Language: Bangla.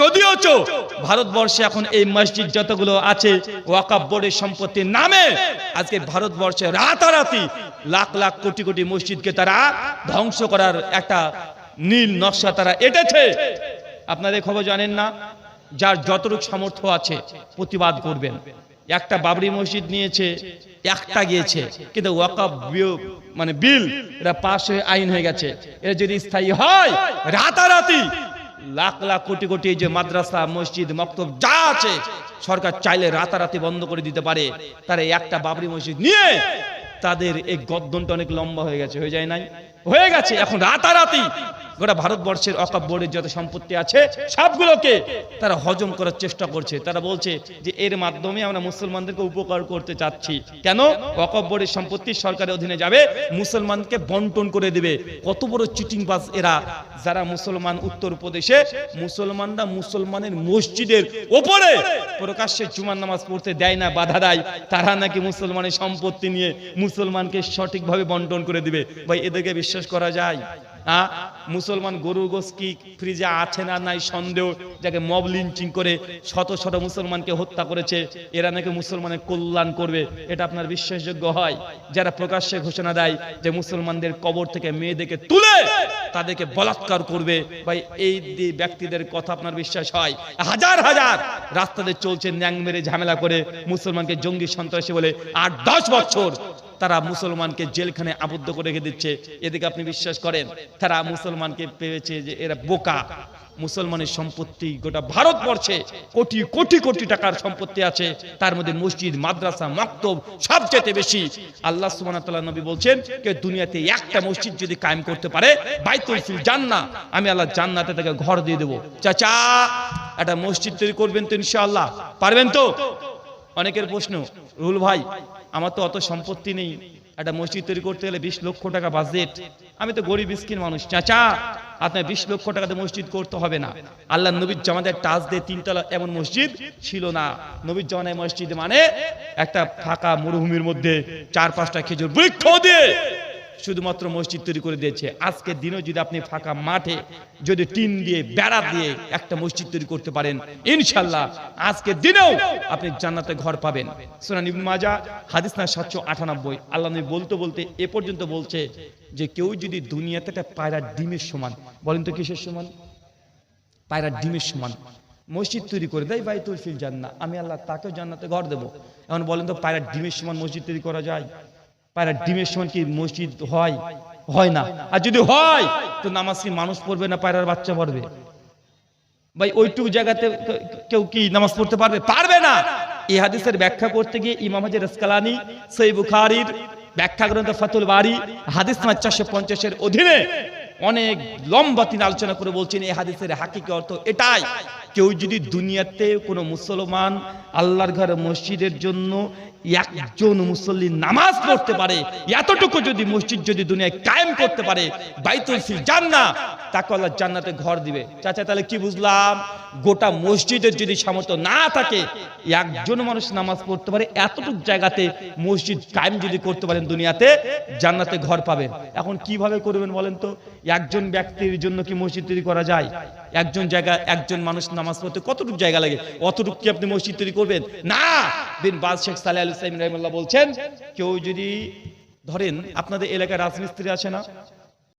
যদিও চো, ভারতবর্ষে এখন এই মসজিদ যতগুলো আছে ওয়াকাব বোর্ডের সম্পত্তির নামে আজকে ভারতবর্ষে রাতারাতি লাখ লাখ কোটি কোটি মসজিদকে তারা ধ্বংস করার একটা নীল নকশা তারা এঁটেছে। আপনাদের খবর জানেন না? যার যতটুকু সামর্থ্য আছে, প্রতিবাদ করবেন। একটা বাবরি মসজিদ নিয়েছে, একটা গিয়েছে, কিন্তু ওয়াকাব মানে বিল, এটা পাশ হয়ে আইন হয়ে গেছে। এটা যদি স্থায়ী হয়, রাতারাতি লাখ লাখ কোটি কোটি যে মাদ্রাসা, মসজিদ, মক্তব যা আছে, সরকার চাইলে রাতারাতি বন্ধ করে দিতে পারে। তারা একটা বাবরি মসজিদ নিয়ে তাদের এই গদ্দনটা অনেক লম্বা হয়ে গেছে। হয়ে যায় নাই? হয়ে গেছে। এখন রাতারাতি গোটা ভারতবর্ষের অকাপ বোর্ডের যত সম্পত্তি আছে, সবগুলোকে তারা হজম করার চেষ্টা করছে। তারা বলছে যে এর মাধ্যমে আমরা মুসলমানদেরকে উপকার করতে চাচ্ছি। কেন? অকাপ বোর্ডের সম্পত্তি সরকারের অধীনে যাবে, মুসলমানকে বন্টন করে দেবে। কত বড় চিটিং বাস এরা। যারা মুসলমান উত্তর প্রদেশে, মুসলমানরা মুসলমানের মসজিদের ওপরে প্রকাশ্যে জুমার নামাজ পড়তে দেয় না, বাধা দেয়। তারা নাকি মুসলমানের সম্পত্তি নিয়ে মুসলমানকে সঠিকভাবে বন্টন করে দিবে। ভাই, এদেরকে বিশ্বাস করা যায়? আ, মুসলমান গরু গোস কি ফ্রিজে আছে না নাই সন্দেহ? যাকে মব লিঞ্চিং করে শত শত মুসলমানকে হত্যা করেছে এরা নাকি মুসলমানের কল্যাণ করবে? এটা আপনার বিশ্বাসযোগ্য হয়? যারা প্রকাশ্যে ঘোষণা দেয় যে মুসলমানদের কবর থেকে মেয়েদেরকে তুলে তাদেরকে বলাৎকার করবে ভাই এই ব্যক্তিদের কথা আপনার বিশ্বাস হয়? হাজার হাজার! রাস্তাতে চলছে ন্যাং মেরে ঝামেলা করে মুসলমানকে জঙ্গি সন্ত্রাসী বলে আট দশ বছর তারা মুসলমানকে জেলখানে আবদ্ধ করে রেখে দিচ্ছে। এদিকে আপনি বিশ্বাস করেন, তারা মুসলমানকে পেয়েছে যে এরা বোকা। মুসলমানের সম্পত্তি গোটা ভারতবর্ষে কোটি কোটি কোটি টাকার সম্পত্তি আছে। তার মধ্যে মসজিদ, মাদ্রাসা, মক্তব সবচেয়ে বেশি। আল্লাহ তাআলা নবী বলছেন কে দুনিয়াতে একটা মসজিদ যদি কায়েম করতে পারে, বাইতুল ফিল জান্নাহ, আমি আল্লাহ জান্নাতে তাকে ঘর দিয়ে দেবো। চাচা, একটা মসজিদ তৈরি করবেন তো ইনশাআল্লাহ। পারবেন তো? অনেকের প্রশ্ন রুল ভাই, আমার তো অত সম্পত্তি নেই। একটা মসজিদ তৈরি করতে গেলে বিশ লক্ষ টাকা বাজেট আমি তো গরিব স্কিন মানুষ। চাচা, আপনার বিশ লক্ষ টাকাতে মসজিদ করতে হবে না। আল্লাহ নবীর জামাদের টাচ দিয়ে তিনতলা এমন মসজিদ ছিল না। নবীর জামানের মসজিদ মানে একটা ফাঁকা মরুভূমির মধ্যে চার পাঁচটা খেজুর বৃক্ষ দিয়ে শুধুমাত্র মসজিদ তৈরি করে দিয়েছে। আজকের দিনেও যদি আপনি ফাঁকা মাঠে, যদি টিন দিয়ে, বেড়া দিয়ে একটা মসজিদ তৈরি করতে পারেন, ইনশাল্লাহ আজকের দিনেও আপনি জান্নাতে ঘর পাবেন। সুনান ইবনে মাজা হাদিস না সাতশো আটানব্বই। আল্লাহ নবী বলতে বলতে এ পর্যন্ত বলছে যে, কেউ যদি দুনিয়াতে একটা পায়রার ডিমের সমান, বলেন তো কিসের সমান? পায়রার ডিমের সমান। মসজিদ তৈরি করে দেয় বাইতুল ফিল জান্না আমি আল্লাহ তাকেও জান্নাতে ঘর দেবো। এখন বলেন তো পায়রার ডিমের সমান মসজিদ তৈরি করা যায়? পায়রার ডিমের সমান কি মসজিদ হয়? হয় না। আর যদি হয়, তো নামাজ কি মানুষ পড়বে না পায়রার বাচ্চা পড়বে? ভাই, ওইটুকু জায়গাতে কেউ কি নামাজ পড়তে পারবে? পারবে না। এই হাদিসের ব্যাখ্যা করতে গিয়ে ইমাম হাজির আসকালানি সই বুখারির ব্যাখ্যা গ্রন্থ ফাতুল বাড়ি হাদিস চারশো পঞ্চাশের অধীনে অনেক লম্বা তিনি আলোচনা করে বলছেন, এই হাদিসের হাকিকি অর্থ এটাই। কেউ যদি দুনিয়াতে কোনো মুসলমান আল্লাহর ঘর মসজিদের জন্য একজন মুসল্লি নামাজ পড়তে পারে, এতটুকু যদি মসজিদ যদি দুনিয়ায় কায়েম করতে পারে, বাইতুল ফিল জান্নাহ, তাকে আল্লাহ জান্নাতে ঘর দিবে। চাচা, তাহলে কি বুঝলাম? গোটা মসজিদের যদি সামর্থ্য না থাকে, একজন মানুষ নামাজ পড়তে পারে, এতটুকু জায়গাতে মসজিদ কায়েম যদি করতে পারেন দুনিয়াতে, জান্নাতে ঘর পাবেন। এখন কীভাবে করবেন বলেন তো? একজন ব্যক্তির জন্য কি মসজিদ তৈরি করা যায়? একজন জায়গা একজন মানুষ নামাজ পড়তে কতটুকু জায়গা লাগে? অতটুকু কি আপনি মসজিদ তৈরি করবেন? না! বিন বাদ শেখ সালে আলু ইসলাম রহমুল্লাহ বলছেন, কেউ যদি ধরেন আপনাদের এলাকায় রাজমিস্ত্রি আছে না